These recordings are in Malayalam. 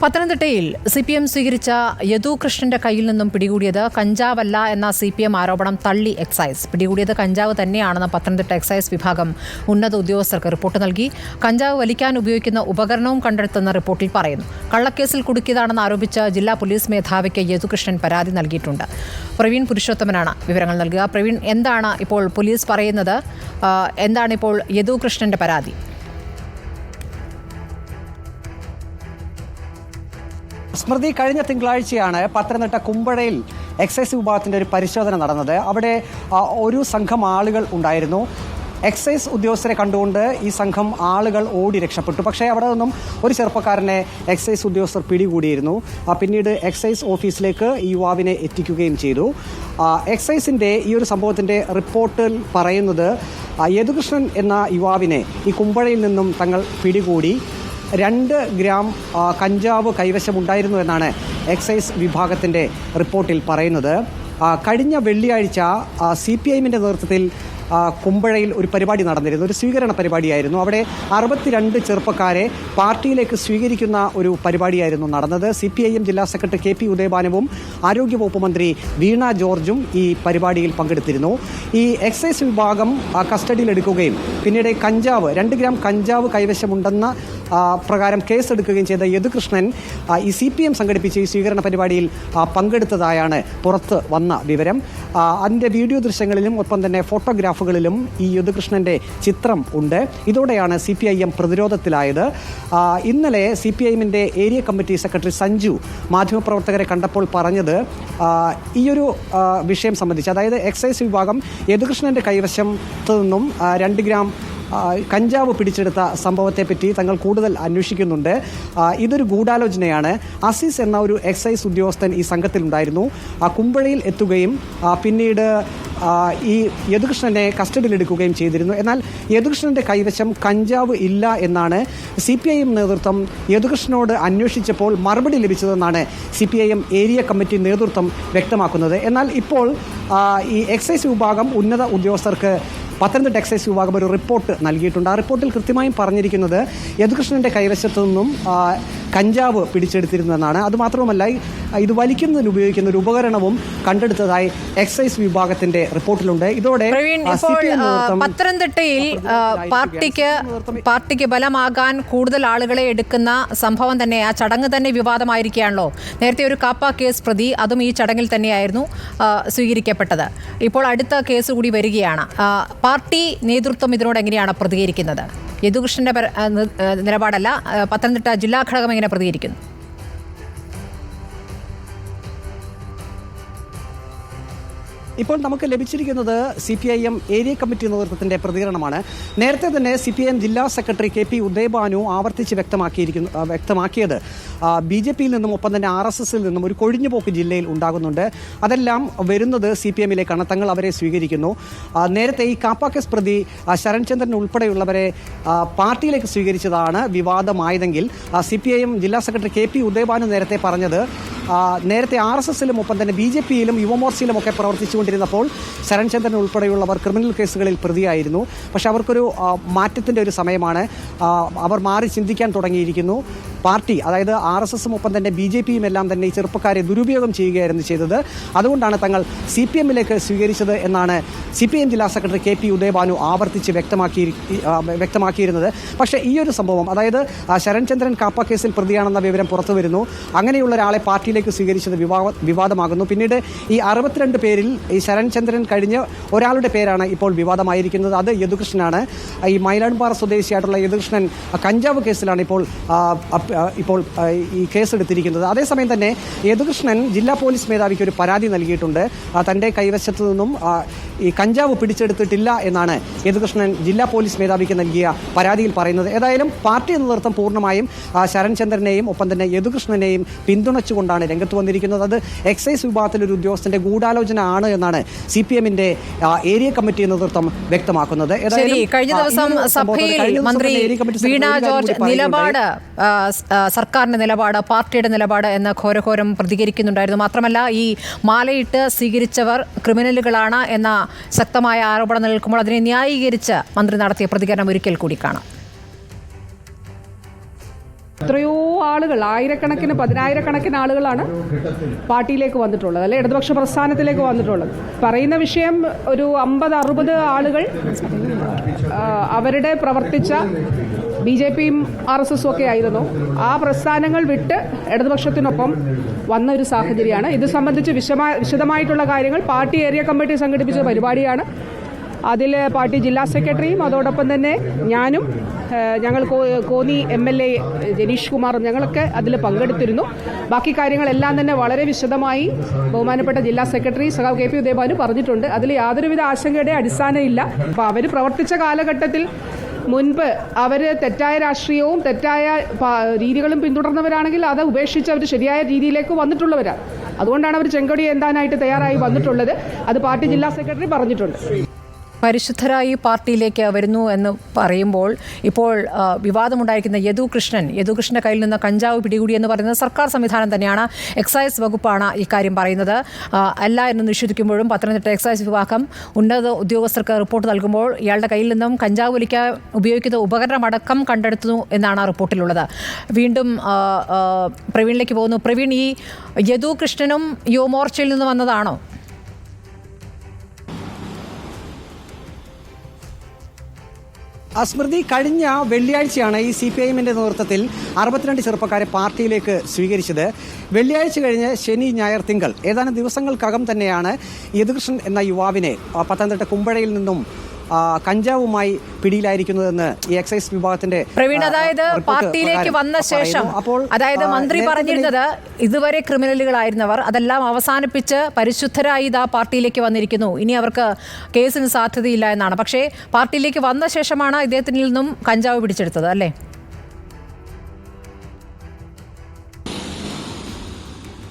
പത്തനംതിട്ടയിൽ സി പി എം സ്വീകരിച്ച യദു കൃഷ്ണന്റെ കയ്യിൽ നിന്നും പിടികൂടിയത് കഞ്ചാവല്ല എന്ന സി പി എം ആരോപണം തള്ളി എക്സൈസ്. പിടികൂടിയത് കഞ്ചാവ് തന്നെയാണെന്ന് പത്തനംതിട്ട എക്സൈസ് വിഭാഗം ഉന്നത ഉദ്യോഗസ്ഥർക്ക് റിപ്പോർട്ട് നൽകി. കഞ്ചാവ് വലിക്കാൻ ഉപയോഗിക്കുന്ന ഉപകരണവും കണ്ടെടുത്തെന്ന് റിപ്പോർട്ടിൽ പറയുന്നു. കള്ളക്കേസിൽ കുടുക്കിയതാണെന്ന് ആരോപിച്ച് ജില്ലാ പോലീസ് മേധാവിക്ക് യദുകൃഷ്ണൻ പരാതി നൽകിയിട്ടുണ്ട്. പ്രവീൺ പുരുഷോത്തമനാണ് വിവരങ്ങൾ നൽകുക. പ്രവീൺ എന്താണ് ഇപ്പോൾ പോലീസ് പറയുന്നത്? എന്താണ് ഇപ്പോൾ യദുകൃഷ്ണന്റെ പരാതി? സ്മൃതി കഴിഞ്ഞ തിങ്കളാഴ്ചയാണ് പത്തനംതിട്ട കുമ്പഴയിൽ എക്സൈസ് വിഭാഗത്തിന്റെ ഒരു പരിശോധന നടന്നത്. അവിടെ ഒരു സംഘം ആളുകൾ ഉണ്ടായിരുന്നു. എക്സൈസ് ഉദ്യോഗസ്ഥരെ കണ്ടുകൊണ്ട് ഈ സംഘം ആളുകൾ ഓടി രക്ഷപ്പെട്ടു. പക്ഷേ അവിടെ നിന്നും ഒരു ചെറുപ്പക്കാരനെ എക്സൈസ് ഉദ്യോഗസ്ഥർ പിടികൂടിയിരുന്നു. പിന്നീട് എക്സൈസ് ഓഫീസിലേക്ക് ഈ യുവാവിനെ എത്തിക്കുകയും ചെയ്തു. എക്സൈസിന്റെ ഈ ഒരു സംഭവത്തിന്റെ റിപ്പോർട്ടിൽ പറയുന്നത് യദുകൃഷ്ണൻ എന്ന യുവാവിനെ ഈ കുമ്പഴയിൽ നിന്നും തങ്ങൾ പിടികൂടി. രണ്ട് ഗ്രാം കഞ്ചാവ് കൈവശമുണ്ടായിരുന്നു എന്നാണ് എക്സൈസ് വിഭാഗത്തിന്റെ റിപ്പോർട്ടിൽ പറയുന്നത്. കഴിഞ്ഞ വെള്ളിയാഴ്ച സി പി ഐഎമ്മിന്റെ നേതൃത്വത്തിൽ കുമ്പഴയിൽ ഒരു പരിപാടി നടന്നിരുന്നു. ഒരു സ്വീകരണ പരിപാടിയായിരുന്നു. അവിടെ അറുപത്തിരണ്ട് ചെറുപ്പക്കാരെ പാർട്ടിയിലേക്ക് സ്വീകരിക്കുന്ന ഒരു പരിപാടിയായിരുന്നു നടന്നത്. സി പി ഐ എം ജില്ലാ സെക്രട്ടറി കെ പി ഉദയഭാനവും ആരോഗ്യവകുപ്പ് മന്ത്രി വീണ ജോർജും ഈ പരിപാടിയിൽ പങ്കെടുത്തിരുന്നു. ഈ എക്സൈസ് വിഭാഗം കസ്റ്റഡിയിലെടുക്കുകയും പിന്നീട് കഞ്ചാവ് രണ്ട് ഗ്രാം കഞ്ചാവ് കൈവശമുണ്ടെന്ന പ്രകാരം കേസെടുക്കുകയും ചെയ്ത യദുകൃഷ്ണൻ ഈ സി പി എം സംഘടിപ്പിച്ച ഈ സ്വീകരണ പരിപാടിയിൽ പങ്കെടുത്തതായാണ് പുറത്ത് വന്ന വിവരം. അതിന്റെ വീഡിയോ ദൃശ്യങ്ങളിലും ഒപ്പം തന്നെ ഫോട്ടോഗ്രാഫുകളിലും ഈ യുദ്ധകൃഷ്ണന്റെ ചിത്രം ഉണ്ട്. ഇതോടെയാണ് സി പി ഐ എം പ്രതിരോധത്തിലായത്. ഇന്നലെ സി പി ഐ എമ്മിന്റെ ഏരിയ കമ്മിറ്റി സെക്രട്ടറി സഞ്ജു മാധ്യമപ്രവർത്തകരെ കണ്ടപ്പോൾ പറഞ്ഞത് ഈയൊരു വിഷയം സംബന്ധിച്ച്. അതായത് എക്സൈസ് വിഭാഗം യദുകൃഷ്ണന്റെ കൈവശത്തു നിന്നും രണ്ട് ഗ്രാം കഞ്ചാവ് പിടിച്ചെടുത്ത സംഭവത്തെപ്പറ്റി തങ്ങൾ കൂടുതൽ അന്വേഷിക്കുന്നുണ്ട്. ഇതൊരു ഗൂഢാലോചനയാണ്. അസീസ് എന്ന ഒരു എക്സൈസ് ഉദ്യോഗസ്ഥൻ ഈ സംഘത്തിലുണ്ടായിരുന്നു. ആ കുമ്പഴയിൽ എത്തുകയും പിന്നീട് ഈ യദുകൃഷ്ണനെ കസ്റ്റഡിയിലെടുക്കുകയും ചെയ്തിരുന്നു. എന്നാൽ യദുകൃഷ്ണന്റെ കൈവശം കഞ്ചാവ് ഇല്ല എന്നാണ് സി പി ഐ എം നേതൃത്വം യദുകൃഷ്ണനോട് അന്വേഷിച്ചപ്പോൾ മറുപടി ലഭിച്ചതെന്നാണ് C P I M area committee നേതൃത്വം വ്യക്തമാക്കുന്നത്. എന്നാൽ ഇപ്പോൾ ഈ എക്സൈസ് വിഭാഗം ഉന്നത ഉദ്യോഗസ്ഥർക്ക് പത്തനംതിട്ട എക്സൈസ് വിഭാഗം ഒരു റിപ്പോർട്ട് നൽകിയിട്ടുണ്ട്. ആ റിപ്പോർട്ടിൽ കൃത്യമായും പറഞ്ഞിരിക്കുന്നത് യദുകൃഷ്ണന്റെ കൈവശത്തു നിന്നും കഞ്ചാവ് പിടിച്ചെടുത്തിരുന്നതെന്നാണ്. അതുമാത്രവുമല്ല ഇത് വലിക്കുന്നതിന് ഉപയോഗിക്കുന്ന ഒരു ഉപകരണവും കണ്ടെടുത്തതായി എക്സൈസ് വിഭാഗത്തിന്റെ റിപ്പോർട്ടിലുണ്ട്. ഇതോടെ പത്തനംതിട്ടയിൽ പാർട്ടിക്ക് പാർട്ടിക്ക് ബലമാകാൻ കൂടുതൽ ആളുകളെ എടുക്കുന്ന സംഭവം തന്നെ ആ ചടങ്ങ് തന്നെ വിവാദമായിരിക്കുകയാണല്ലോ. നേരത്തെ ഒരു കാപ്പ കേസ് പ്രതി അതും ഈ ചടങ്ങിൽ തന്നെയായിരുന്നു സ്വീകരിക്കപ്പെട്ടത്. ഇപ്പോൾ അടുത്ത കേസ് കൂടി വരികയാണ്. പാർട്ടി നേതൃത്വം ഇതിനോട് എങ്ങനെയാണ് പ്രതികരിക്കുന്നത്? യദുകൃഷ്ണന്റെ നിലപാടല്ല. പത്തനംതിട്ട ജില്ലാ ഘടകം എങ്ങനെ പ്രതികരിക്കുന്നു. ഇപ്പോൾ നമുക്ക് ലഭിച്ചിരിക്കുന്നത് C P I M area committee നേതൃത്വത്തിന്റെ പ്രതികരണമാണ്. നേരത്തെ തന്നെ സി പി ഐ എം ജില്ലാ സെക്രട്ടറി കെ പി ഉദയഭാനു ആവർത്തിച്ച് വ്യക്തമാക്കിയിരിക്കുന്നു വ്യക്തമാക്കിയത്. ബി ജെ പിയിൽ നിന്നും ഒപ്പം തന്നെ ആർ എസ് എസിൽ നിന്നും ഒരു കൊഴിഞ്ഞുപോക്ക് ജില്ലയിൽ ഉണ്ടാകുന്നുണ്ട്. അതെല്ലാം വരുന്നത് സി പി എമ്മിലേക്കാണ്. തങ്ങൾ അവരെ സ്വീകരിക്കുന്നു. നേരത്തെ ഈ കാപ്പാക്കസ് പ്രതി ശരൺചന്ദ്രൻ ഉൾപ്പെടെയുള്ളവരെ പാർട്ടിയിലേക്ക് സ്വീകരിച്ചതാണ് വിവാദമായതെങ്കിൽ സി പി ഐ എം ജില്ലാ സെക്രട്ടറി കെ പി ഉദയഭാനു നേരത്തെ പറഞ്ഞത് നേരത്തെ ആർ എസ് എസിലും ഒപ്പം തന്നെ ബി ജെ പിയിലും യുവമോർച്ചയിലും ഒക്കെ പ്രവർത്തിച്ചുകൊണ്ടിരുന്നപ്പോൾ ശരൺചന്ദ്രൻ ഉൾപ്പെടെയുള്ളവർ ക്രിമിനൽ കേസുകളിൽ പ്രതിയായിരുന്നു. പക്ഷേ അവർക്കൊരു മാറ്റത്തിന്റെ ഒരു സമയമാണ് അവർ മാറി ചിന്തിക്കാൻ തുടങ്ങിയിരിക്കുന്നു. പാർട്ടി അതായത് ആർ എസ് എസും ഒപ്പം തന്നെ ബി ജെ പിയും എല്ലാം തന്നെ ഈ ചെറുപ്പക്കാരെ ദുരുപയോഗം ചെയ്യുകയായിരുന്നു ചെയ്തത്. അതുകൊണ്ടാണ് തങ്ങൾ സി പി എമ്മിലേക്ക് സ്വീകരിച്ചത് എന്നാണ് സി പി എം ജില്ലാ സെക്രട്ടറി കെ പി ഉദയഭാനു ആവർത്തിച്ച് വ്യക്തമാക്കി വ്യക്തമാക്കിയിരുന്നത്. പക്ഷേ ഈ ഒരു സംഭവം അതായത് ശരൺചന്ദ്രൻ കാപ്പ കേസിൽ പ്രതിയാണെന്ന വിവരം പുറത്തു വരുന്നു. അങ്ങനെയുള്ള ഒരാളെ പാർട്ടിയിലേക്ക് സ്വീകരിച്ചത് വിവാദ വിവാദമാകുന്നു. പിന്നീട് ഈ അറുപത്തിരണ്ട് പേരിൽ ശരൺചന്ദ്രൻ കഴിഞ്ഞ് ഒരാളുടെ പേരാണ് ഇപ്പോൾ വിവാദമായിരിക്കുന്നത്. അത് യദുകൃഷ്ണനാണ്. ഈ മൈലാൻപാറ സ്വദേശിയായിട്ടുള്ള യദുകൃഷ്ണൻ കഞ്ചാവ് കേസിലാണ് ഇപ്പോൾ ഇപ്പോൾ ഈ കേസെടുത്തിരിക്കുന്നത്. അതേസമയം തന്നെ യദുകൃഷ്ണൻ ജില്ലാ പോലീസ് മേധാവിക്ക് ഒരു പരാതി നൽകിയിട്ടുണ്ട്. തന്റെ കൈവശത്തു നിന്നും ഈ കഞ്ചാവ് പിടിച്ചെടുത്തിട്ടില്ല എന്നാണ് യദുകൃഷ്ണൻ ജില്ലാ പോലീസ് മേധാവിക്ക് നൽകിയ പരാതിയിൽ പറയുന്നത്. ഏതായാലും പാർട്ടി നേതൃത്വം പൂർണമായും ആ, ശരൺചന്ദ്രനെയും ഒപ്പം തന്നെ യദുകൃഷ്ണനെയും പിന്തുണച്ചുകൊണ്ടാണ് രംഗത്ത് വന്നിരിക്കുന്നത്. അത് എക്സൈസ് വിഭാഗത്തിലൊരു ഉദ്യോഗസ്ഥന്റെ ഗൂഢാലോചന ആണ് സി പി എമ്മിന്റെ ഏരിയ കമ്മിറ്റി നേതൃത്വം വ്യക്തമാക്കുന്നത്. കഴിഞ്ഞ ദിവസം സഭയിൽ മന്ത്രി വീണ ജോർജ് നിലപാട് സർക്കാരിന്റെ നിലപാട് പാർട്ടിയുടെ നിലപാട് എന്ന ഘോരഘോരം പ്രതികരിക്കുന്നുണ്ടായിരുന്നു. മാത്രമല്ല ഈ മാലയിട്ട് സ്വീകരിച്ചവർ ക്രിമിനലുകളാണ് എന്ന ശക്തമായ ആരോപണം നിൽക്കുമ്പോൾ അതിനെ ന്യായീകരിച്ച് മന്ത്രി നടത്തിയ പ്രതികരണം ഒരിക്കൽ കൂടി കാണാം. എത്രയോ ആളുകൾ ആയിരക്കണക്കിന് പതിനായിരക്കണക്കിന് ആളുകളാണ് പാർട്ടിയിലേക്ക് വന്നിട്ടുള്ളത് അല്ലെ? ഇടതുപക്ഷ പ്രസ്ഥാനത്തിലേക്ക് വന്നിട്ടുള്ളത്. പറയുന്ന വിഷയം ഒരു അമ്പത് അറുപത് ആളുകൾ അവരുടെ പ്രവർത്തിച്ച ബി ജെ പിയും ആർ എസ് എസും ഒക്കെ ആയിരുന്നു. ആ പ്രസ്ഥാനങ്ങൾ വിട്ട് ഇടതുപക്ഷത്തിനൊപ്പം വന്ന ഒരു സാഹചര്യമാണ്. ഇത് സംബന്ധിച്ച് വിശദമായിട്ടുള്ള കാര്യങ്ങൾ പാർട്ടി ഏരിയ കമ്മിറ്റി സംഘടിപ്പിച്ച പരിപാടിയാണ്. അതിൽ പാർട്ടി ജില്ലാ സെക്രട്ടറിയും അതോടൊപ്പം തന്നെ ഞാനും ഞങ്ങൾ Konni M L A Janeesh കുമാറും ഞങ്ങളൊക്കെ അതിൽ പങ്കെടുത്തിരുന്നു. ബാക്കി കാര്യങ്ങളെല്ലാം തന്നെ വളരെ വിശദമായി ബഹുമാനപ്പെട്ട ജില്ലാ സെക്രട്ടറി സഖാവ് കെ പി ഉദയഭാനു പറഞ്ഞിട്ടുണ്ട്. അതിൽ യാതൊരുവിധ ആശങ്കയുടെ അടിസ്ഥാനമില്ല. അപ്പോൾ അവർ പ്രവർത്തിച്ച കാലഘട്ടത്തിൽ മുൻപ് അവർ തെറ്റായ രാഷ്ട്രീയവും തെറ്റായ രീതികളും പിന്തുടർന്നവരാണെങ്കിൽ അത് ഉപേക്ഷിച്ച് അവർ ശരിയായ രീതിയിലേക്ക് വന്നിട്ടുള്ളവരാണ്. അതുകൊണ്ടാണ് അവർ ചെങ്കൊടി എന്താനായിട്ട് തയ്യാറായി വന്നിട്ടുള്ളത്. അത് പാർട്ടി ജില്ലാ സെക്രട്ടറി പറഞ്ഞിട്ടുണ്ട്. പരിശുദ്ധരായി പാർട്ടിയിലേക്ക് വരുന്നു എന്ന് പറയുമ്പോൾ ഇപ്പോൾ വിവാദമുണ്ടായിരിക്കുന്ന യദു കൃഷ്ണൻ യദു കൃഷ്ണന്റെ കയ്യിൽ നിന്ന് കഞ്ചാവ് പിടികൂടി എന്ന് പറയുന്നത് സർക്കാർ സംവിധാനം തന്നെയാണ്. എക്സൈസ് വകുപ്പാണ് ഇക്കാര്യം പറയുന്നത്. അല്ല എന്ന് നിഷേധിക്കുമ്പോഴും പത്തനംതിട്ട എക്സൈസ് വിഭാഗം ഉന്നത ഉദ്യോഗസ്ഥർക്ക് റിപ്പോർട്ട് നൽകുമ്പോൾ ഇയാളുടെ കയ്യിൽ നിന്നും കഞ്ചാവ് വലിക്കാൻ ഉപയോഗിക്കുന്ന ഉപകരണമടക്കം കണ്ടെടുത്തു എന്നാണ് റിപ്പോർട്ടിലുള്ളത്. വീണ്ടും പ്രവീണിലേക്ക് പോകുന്നു. പ്രവീൺ ഈ യദു കൃഷ്ണനും യുവമോർച്ചയിൽ നിന്ന് വന്നതാണോ? സ്മൃതി കഴിഞ്ഞ വെള്ളിയാഴ്ചയാണ് ഈ സി പി ഐ എമ്മിന്റെ നേതൃത്വത്തിൽ അറുപത്തിരണ്ട് ചെറുപ്പക്കാരെ പാർട്ടിയിലേക്ക് സ്വീകരിച്ചത്. വെള്ളിയാഴ്ച കഴിഞ്ഞ് ശനി ഞായർ തിങ്കൾ. ഏതാനും ദിവസങ്ങൾക്കകം തന്നെയാണ് യദുകൃഷ്ണൻ എന്ന യുവാവിനെ പത്തനംതിട്ട കുമ്പഴയിൽ നിന്നും കഞ്ചാവുമായി പിടിയിലായിരിക്കുന്നതെന്ന് ഈ എക്സൈസ് വിഭാഗത്തിന്റെ പ്രവീൺ അതായത് പാർട്ടിയിലേക്ക് വന്ന ശേഷം അപ്പോൾ അതായത് മന്ത്രി പറഞ്ഞിരുന്നത് ഇതുവരെ ക്രിമിനലുകളായിരുന്നവർ അതെല്ലാം അവസാനിപ്പിച്ച് പരിശുദ്ധരായി ഇതാ പാർട്ടിയിലേക്ക് വന്നിരിക്കുന്നു. ഇനി അവർക്ക് കേസിന് സാധ്യതയില്ല എന്നാണ്. പക്ഷേ പാർട്ടിയിലേക്ക് വന്ന ശേഷമാണ് ഇദ്ദേഹത്തിൽ നിന്നും കഞ്ചാവ് പിടിച്ചെടുത്തത് അല്ലേ?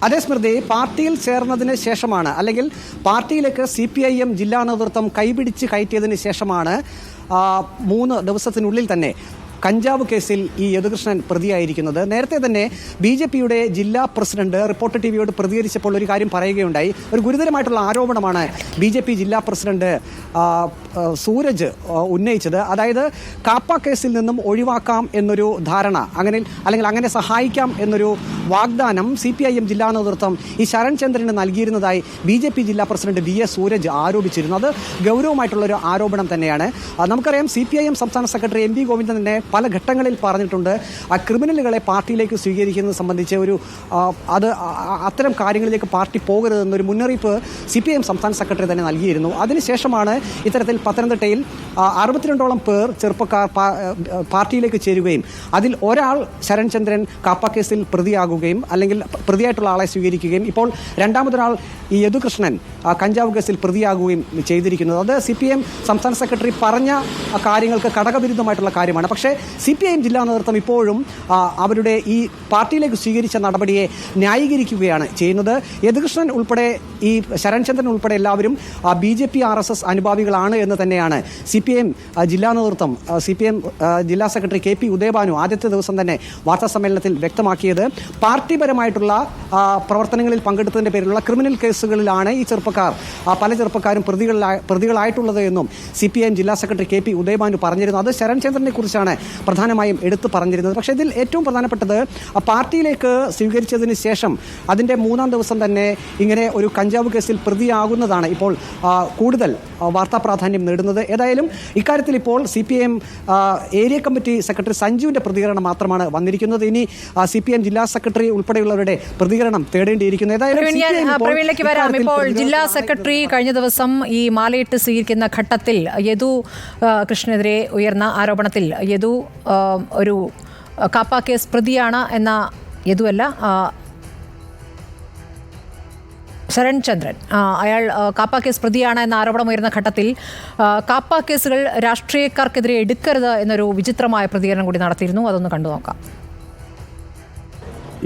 അതേ സ്മൃതി പാർട്ടിയിൽ ചേർന്നതിന് ശേഷമാണ് അല്ലെങ്കിൽ പാർട്ടിയിലേക്ക് സി പി ഐ എം ജില്ലാ നേതൃത്വം കൈപിടിച്ച് കയറ്റിയതിന് ശേഷമാണ് മൂന്ന് ദിവസത്തിനുള്ളിൽ തന്നെ കഞ്ചാവ് കേസിൽ ഈ യദുകൃഷ്ണൻ പ്രതിയായിരിക്കുന്നത്. നേരത്തെ തന്നെ ബി ജെ പിയുടെ ജില്ലാ പ്രസിഡന്റ് റിപ്പോർട്ടർ ടി വിയോട് പ്രതികരിച്ചപ്പോൾ ഒരു കാര്യം പറയുകയുണ്ടായി. ഒരു ഗുരുതരമായിട്ടുള്ള ആരോപണമാണ് ബി ജെ പി ജില്ലാ പ്രസിഡന്റ് സൂരജ് ഉന്നയിച്ചത്. അതായത് കാപ്പ കേസിൽ നിന്നും ഒഴിവാക്കാം എന്നൊരു ധാരണ അങ്ങനെ അല്ലെങ്കിൽ അങ്ങനെ സഹായിക്കാം എന്നൊരു വാഗ്ദാനം സി പി ഐ എം ജില്ലാ നേതൃത്വം ഈ ശരൺ ചന്ദ്രന് നൽകിയിരുന്നതായി ബി ജെ പി ജില്ലാ പ്രസിഡന്റ് വി എസ് സൂരജ് ആരോപിച്ചിരുന്നു. അത് ഗൗരവമായിട്ടുള്ള ഒരു ആരോപണം തന്നെയാണ്. നമുക്കറിയാം സി പി ഐ എം സംസ്ഥാന സെക്രട്ടറി എം വി ഗോവിന്ദൻ തന്നെ പല ഘട്ടങ്ങളിൽ പറഞ്ഞിട്ടുണ്ട്. ആ ക്രിമിനലുകളെ പാർട്ടിയിലേക്ക് സ്വീകരിക്കുന്നത് സംബന്ധിച്ച് ഒരു അത് അത്തരം കാര്യങ്ങളിലേക്ക് പാർട്ടി പോകരുതെന്നൊരു മുന്നറിയിപ്പ് സി പി ഐ എം സംസ്ഥാന സെക്രട്ടറി തന്നെ നൽകിയിരുന്നു. അതിനുശേഷമാണ് ഇത്തരത്തിൽ പത്തനംതിട്ടയിൽ അറുപത്തിരണ്ടോളം പേർ ചെറുപ്പക്കാർ പാർട്ടിയിലേക്ക് ചേരുകയും അതിൽ ഒരാൾ ശരൺചന്ദ്രൻ കാപ്പ കേസിൽ പ്രതിയാകുകയും അല്ലെങ്കിൽ പ്രതിയായിട്ടുള്ള ആളെ സ്വീകരിക്കുകയും ഇപ്പോൾ രണ്ടാമതൊരാൾ ഈ യദുകൃഷ്ണൻ കഞ്ചാവ് കേസിൽ പ്രതിയാകുകയും ചെയ്തിരിക്കുന്നത്. അത് സി പി എം സംസ്ഥാന സെക്രട്ടറി പറഞ്ഞ കാര്യങ്ങൾക്ക് ഘടകവിരുദ്ധമായിട്ടുള്ള കാര്യമാണ്. പക്ഷേ സി പി ഐ എം ജില്ലാ നേതൃത്വം ഇപ്പോഴും അവരുടെ ഈ പാർട്ടിയിലേക്ക് സ്വീകരിച്ച നടപടിയെ ന്യായീകരിക്കുകയാണ് ചെയ്യുന്നത്. യദുകൃഷ്ണൻ ഉൾപ്പെടെ ഈ ശരൺചന്ദ്രൻ ഉൾപ്പെടെ എല്ലാവരും B J P R S S അനുഭാവികളാണ് എന്ന് തന്നെയാണ് സി പി എം ജില്ലാ നേതൃത്വം സി പി എം ജില്ലാ സെക്രട്ടറി കെ പി ഉദയഭാനു ആദ്യത്തെ ദിവസം തന്നെ വാർത്താ സമ്മേളനത്തിൽ വ്യക്തമാക്കിയത്. പാർട്ടിപരമായിട്ടുള്ള പ്രവർത്തനങ്ങളിൽ പങ്കെടുത്തതിന്റെ പേരിലുള്ള ക്രിമിനൽ കേസുകളിലാണ് ഈ ചെറുപ്പക്കാർ പല ചെറുപ്പക്കാരും പ്രതികളായിട്ടുള്ളത് എന്നും സി പി എം ജില്ലാ സെക്രട്ടറി കെ പി ഉദയഭാനു പറഞ്ഞിരുന്നു. അത് ശരൺചന്ദ്രനെ കുറിച്ചാണ് പ്രധാനമായും എടുത്തു പറഞ്ഞിരുന്നത്. പക്ഷേ ഇതിൽ ഏറ്റവും പ്രധാനപ്പെട്ടത് പാർട്ടിയിലേക്ക് സ്വീകരിച്ചതിന് ശേഷം അതിന്റെ മൂന്നാം ദിവസം തന്നെ ഇങ്ങനെ ഒരു കഞ്ചാവ് കേസിൽ പ്രതിയാകുന്നതാണ് ഇപ്പോൾ കൂടുതൽ വാർത്താ പ്രാധാന്യം നേടുന്നത്. ഏതായാലും ഇക്കാര്യത്തിൽ ഇപ്പോൾ C P M area committee secretary സഞ്ജുവിന്റെ പ്രതികരണം മാത്രമാണ് വന്നിരിക്കുന്നത്. ഇനി സി പി എം ജില്ലാ സെക്രട്ടറി ഉൾപ്പെടെയുള്ളവരുടെ പ്രതികരണം തേടേണ്ടിയിരിക്കുന്നു. ഏതായാലും ഇപ്പോൾ ജില്ലാ സെക്രട്ടറി കഴിഞ്ഞ ദിവസം ഈ മാലയിട്ട് സ്വീകരിക്കുന്ന ഘട്ടത്തിൽ യദു കൃഷ്ണനെതിരെ ഉയർന്ന ആരോപണത്തിൽ യദു ഒരു കാപ്പ കേസ് പ്രതിയാണ് എന്ന യദുവല്ല ശരൺ ചന്ദ്രൻ. അയാൾ കാപ്പ കേസ് പ്രതിയാണ് എന്ന ആരോപണം ഉയർന്ന ഘട്ടത്തിൽ കാപ്പ കേസുകൾ രാഷ്ട്രീയക്കാർക്കെതിരെ എടുക്കരുത് എന്നൊരു വിചിത്രമായ പ്രതികരണം കൂടി നടത്തിയിരുന്നു. അതൊന്ന് കണ്ടു നോക്കാം.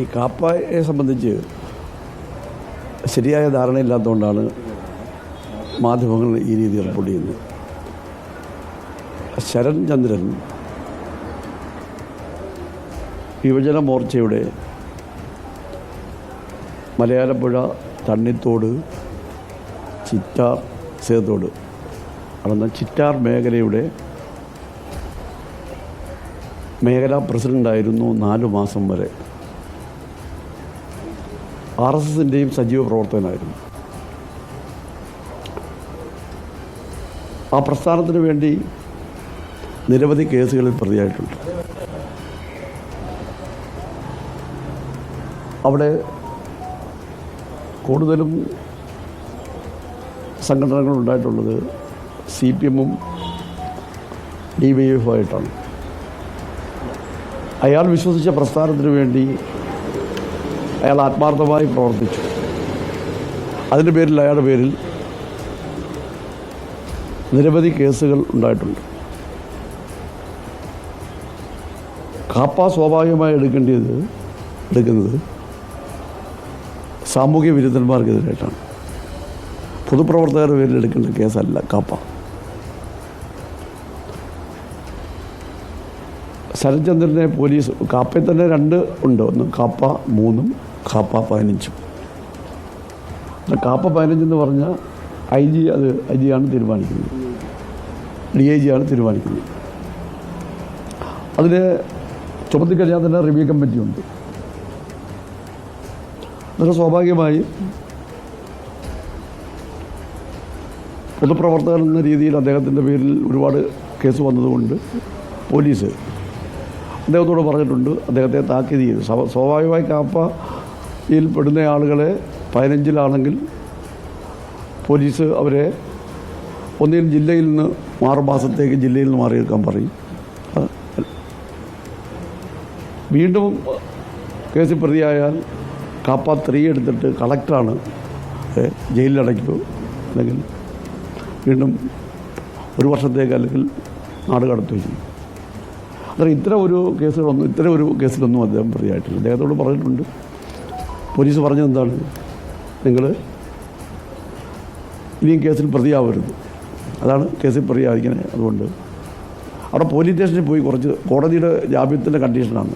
ഈ കാപ്പയെ സംബന്ധിച്ച് ശരിയായ ധാരണയില്ലാത്തതുകൊണ്ടാണ് മാധ്യമങ്ങൾ ഈ രീതിയിൽ റിപ്പോർട്ട് ചെയ്യുന്നത്. ശരൺ ചന്ദ്രൻ യുവജന മോർച്ചയുടെ മലയാലപ്പുഴ തണ്ണിത്തോട് ചിറ്റാർ സേതോട് നടന്ന ചിറ്റാർ മേഖലയുടെ മേഖലാ പ്രസിഡന്റായിരുന്നു നാലു മാസം വരെ. ആർ എസ് എസിന്റെയും സജീവ പ്രവർത്തകനായിരുന്നു. ആ പ്രസ്ഥാനത്തിന് വേണ്ടി നിരവധി കേസുകളിൽ പ്രതിയായിട്ടുണ്ട്. അവിടെ കൂടുതലും സംഘടനകൾ ഉണ്ടായിട്ടുള്ളത് സി പി എമ്മും ഡി വൈ എഫ് ആയിട്ടാണ് അയാൾ വിശ്വസിച്ച പ്രസ്ഥാനത്തിന് വേണ്ടി അയാൾ ആത്മാർത്ഥമായി പ്രവർത്തിച്ചു. അതിന്റെ പേരിൽ അയാളുടെ പേരിൽ നിരവധി കേസുകൾ ഉണ്ടായിട്ടുണ്ട്. കാപ്പ സ്വാഭാവികമായി എടുക്കേണ്ടത് എടുക്കുന്നത് സാമൂഹ്യ വിരുദ്ധന്മാർക്കെതിരായിട്ടാണ്. പൊതുപ്രവർത്തകരുടെ പേരിൽ എടുക്കേണ്ട കേസല്ല കാപ്പ. ശരത്ചന്ദ്രനെ പോലീസ് കാപ്പയിൽ തന്നെ രണ്ട് ഉണ്ട്. ഒന്ന് കാപ്പ മൂന്നും കാപ്പ പതിനഞ്ചും. കാപ്പ പതിനഞ്ചെന്ന് പറഞ്ഞാൽ ഐ ജി അത് ഐ ആണ് തീരുമാനിക്കുന്നത്. ഡി ഐ ജി ആണ് തീരുമാനിക്കുന്നത്. അതിന് ചുമത്തിക്കഴിഞ്ഞാൽ തന്നെ റിവ്യൂ കമ്മിറ്റി ഉണ്ട് സ്വാഭാവികമായി പൊതുപ്രവർത്തകൻ എന്ന രീതിയിൽ അദ്ദേഹത്തിന്റെ പേരിൽ ഒരുപാട് കേസ് വന്നതുകൊണ്ട് പോലീസ് അദ്ദേഹത്തോട് പറഞ്ഞിട്ടുണ്ട്. അദ്ദേഹത്തെ താക്കീത് ചെയ്തു. സ്വാ- സ്വാഭാവികമായി കാപ്പയിൽ പെടുന്ന ആളുകളെ പതിനഞ്ചിലാണെങ്കിൽ പോലീസ് അവരെ ഒന്നിൽ ജില്ലയിൽ നിന്ന് ആറ് മാസത്തേക്ക് ജില്ലയിൽ നിന്ന് മാറിയെടുക്കാൻ പറയും. വീണ്ടും കേസിൽ പ്രതിയായാൽ കാപ്പ ത്രീ എടുത്തിട്ട് കളക്ടറാണ് ജയിലിലടയ്ക്കൂ അല്ലെങ്കിൽ വീണ്ടും ഒരു വർഷത്തേക്ക് അല്ലെങ്കിൽ നാട് കടത്തുകയും ചെയ്യും ഇത്ര ഒരു കേസുകളൊന്നും ഇത്ര ഒരു കേസിലൊന്നും അദ്ദേഹം പ്രതിയായിട്ടില്ല. അദ്ദേഹത്തോട് പറഞ്ഞിട്ടുണ്ട്. പോലീസ് പറഞ്ഞത് എന്താണ്? നിങ്ങൾ ഇനിയും കേസിൽ പ്രതിയാവരുത്. അതാണ് കേസിൽ പ്രതിയായിരിക്കുന്നത് അതുകൊണ്ട്. അവിടെ പോലീസ് സ്റ്റേഷനിൽ പോയി കുറച്ച് കോടതിയുടെ ജാമ്യത്തിന്റെ കണ്ടീഷനാണ്.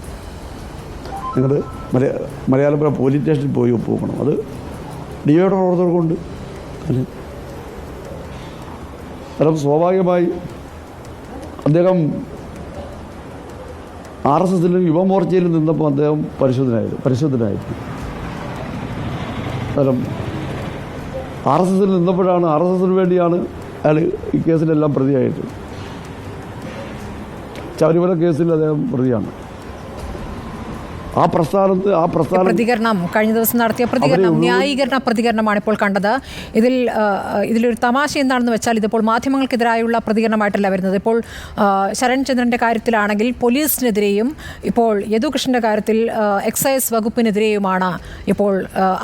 നിങ്ങൾ മല മലയാളപ്പുഴ പോലീസ് സ്റ്റേഷനിൽ പോയി ഒപ്പുവെക്കണം അത് ഡി ഒയുടെ പ്രവർത്തകർക്കുണ്ട് കാരണം സ്വാഭാവികമായി അദ്ദേഹം ആർ എസ് എസിലും യുവമോർച്ചയിലും നിന്നപ്പോൾ അദ്ദേഹം പരിശോധനയായിരുന്നു പരിശോധനയായിരുന്നു കാരണം ആർ എസ് എസിൽ നിന്നപ്പോഴാണ് ആർ എസ് എസിന് വേണ്ടിയാണ് അയാൾ ഈ കേസിലെല്ലാം പ്രതിയായിട്ട് ശബരിമല കേസിൽ അദ്ദേഹം പ്രതിയാണ്. ആ പ്രസ്ഥാനത്ത് ആ പ്രസ്ഥാന പ്രതികരണം കഴിഞ്ഞ ദിവസം നടത്തിയ പ്രതികരണം ന്യായീകരണ പ്രതികരണമാണ് ഇപ്പോൾ കണ്ടത്. ഇതിൽ ഇതിലൊരു തമാശ എന്താണെന്ന് വെച്ചാൽ ഇതിപ്പോൾ മാധ്യമങ്ങൾക്കെതിരായുള്ള പ്രതികരണമായിട്ടല്ല വരുന്നത്. ഇപ്പോൾ ശരൺ ശരൺചന്ദ്രന്റെ കാര്യത്തിലാണെങ്കിൽ പോലീസിനെതിരെയും ഇപ്പോൾ യദുകൃഷ്ണന്റെ കാര്യത്തിൽ എക്സൈസ് വകുപ്പിനെതിരെയുമാണ് ഇപ്പോൾ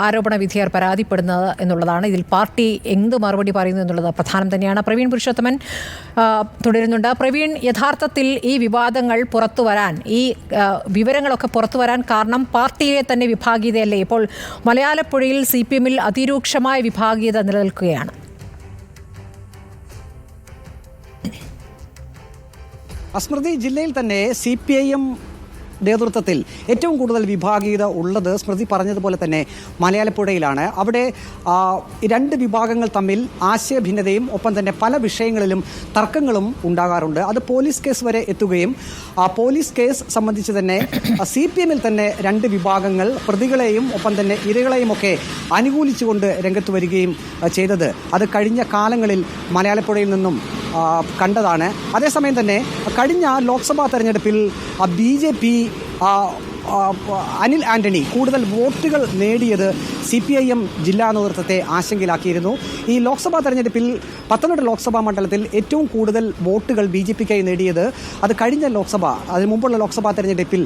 ആരോപണ വിധിയർ പരാതിപ്പെടുന്നത് എന്നുള്ളതാണ്. ഇതിൽ പാർട്ടി എന്ത് മറുപടി പറയുന്നു എന്നുള്ളത് പ്രധാനം തന്നെയാണ്. പ്രവീൺ പുരുഷോത്തമൻ തുടരുന്നുണ്ട്. പ്രവീൺ യഥാർത്ഥത്തിൽ ഈ വിവാദങ്ങൾ പുറത്തു വരാൻ ഈ വിവരങ്ങളൊക്കെ പുറത്തു വരാൻ കാരണം പാർട്ടിയിലെ തന്നെ വിഭാഗീയതയല്ലേ? ഇപ്പോൾ മലയാളപ്പുഴയിൽ സി പി എമ്മിൽ അതിരൂക്ഷമായ വിഭാഗീയത നിലനിൽക്കുകയാണ്. അസ്മൃതി ജില്ലയിൽ തന്നെ സി പി ഐ എം നേതൃത്വത്തിൽ ഏറ്റവും കൂടുതൽ വിഭാഗീയത ഉള്ളത് സ്മൃതി പറഞ്ഞതുപോലെ തന്നെ മലയാളപ്പുഴയിലാണ്. അവിടെ രണ്ട് വിഭാഗങ്ങൾ തമ്മിൽ ആശയഭിന്നതയും ഒപ്പം തന്നെ പല വിഷയങ്ങളിലും തർക്കങ്ങളും ഉണ്ടാകാറുണ്ട്. അത് പോലീസ് കേസ് വരെ എത്തുകയും ആ പോലീസ് കേസ് സംബന്ധിച്ച് തന്നെ സി പി എമ്മിൽ തന്നെ രണ്ട് വിഭാഗങ്ങൾ പ്രതികളെയും ഒപ്പം തന്നെ ഇരകളെയും ഒക്കെ അനുകൂലിച്ചുകൊണ്ട് രംഗത്ത് വരികയും ചെയ്തത്. അത് കഴിഞ്ഞ കാലങ്ങളിൽ മലയാളപ്പുഴയിൽ നിന്നും കണ്ടതാണ്. അതേസമയം തന്നെ കഴിഞ്ഞ ലോക്സഭാ തെരഞ്ഞെടുപ്പിൽ B J P Anil Antony കൂടുതൽ വോട്ടുകൾ നേടിയത് സി പി ഐ എം ജില്ലാ നേതൃത്വത്തെ ആശങ്കയിലാക്കിയിരുന്നു. ഈ ലോക്സഭാ തെരഞ്ഞെടുപ്പിൽ പത്തനംതിട്ട ലോക്സഭാ മണ്ഡലത്തിൽ ഏറ്റവും കൂടുതൽ വോട്ടുകൾ ബി ജെ പിക്കായി നേടിയത് അത് കഴിഞ്ഞ ലോക്സഭ അതിന് മുമ്പുള്ള ലോക്സഭാ തെരഞ്ഞെടുപ്പിൽ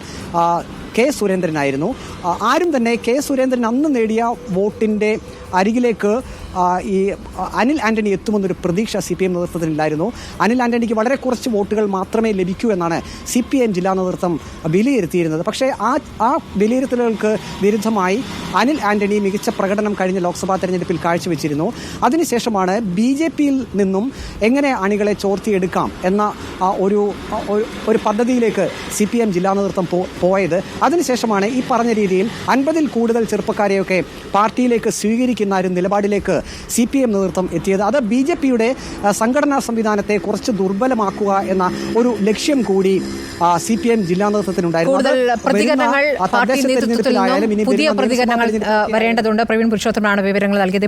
കെ സുരേന്ദ്രനായിരുന്നു. ആരും തന്നെ കെ സുരേന്ദ്രൻ അന്ന് നേടിയ വോട്ടിന്റെ അരികിലേക്ക് ഈ അനിൽ ആന്റണി എത്തുമെന്നൊരു പ്രതീക്ഷ സി പി എം നേതൃത്വത്തിനുണ്ടായിരുന്നു അനിൽ ആന്റണിക്ക് വളരെ കുറച്ച് വോട്ടുകൾ മാത്രമേ ലഭിക്കൂ എന്നാണ് സി പി എം ജില്ലാ നേതൃത്വം വിലയിരുത്തിയിരുന്നത്. പക്ഷേ ആ ആ വിലയിരുത്തലുകൾക്ക് വിരുദ്ധമായി അനിൽ ആന്റണി മികച്ച പ്രകടനം കഴിഞ്ഞ ലോക്സഭാ തെരഞ്ഞെടുപ്പിൽ കാഴ്ചവെച്ചിരുന്നു. അതിനുശേഷമാണ് ബി ജെ പിയിൽ നിന്നും എങ്ങനെ അണികളെ ചോർത്തിയെടുക്കാം എന്ന ഒരു ഒരു- പദ്ധതിയിലേക്ക് സി പി എം ജില്ലാ നേതൃത്വം പോയത്. അതിനുശേഷമാണ് ഈ പറഞ്ഞ രീതിയിൽ അൻപതിൽ കൂടുതൽ ചെറുപ്പക്കാരെയൊക്കെ പാർട്ടിയിലേക്ക് സ്വീകരിക്കുന്ന ഒരു നിലപാടിലേക്ക് സി പി എം നേതൃത്വം എത്തിയത്. അത് ബി ജെ പിയുടെ സംഘടനാ സംവിധാനത്തെ കുറച്ച് ദുർബലമാക്കുക എന്ന ഒരു ലക്ഷ്യം കൂടി സി പി എം ജില്ലാ നേതൃത്വത്തിനുണ്ടായിരുന്നു. തദ്ദേശ തെരഞ്ഞെടുപ്പിലായാലും ഇനി വരേണ്ടതുണ്ട്. പ്രവീൺ പുരുഷോത്തമനാണ് വിവരങ്ങൾ നൽകിയത്.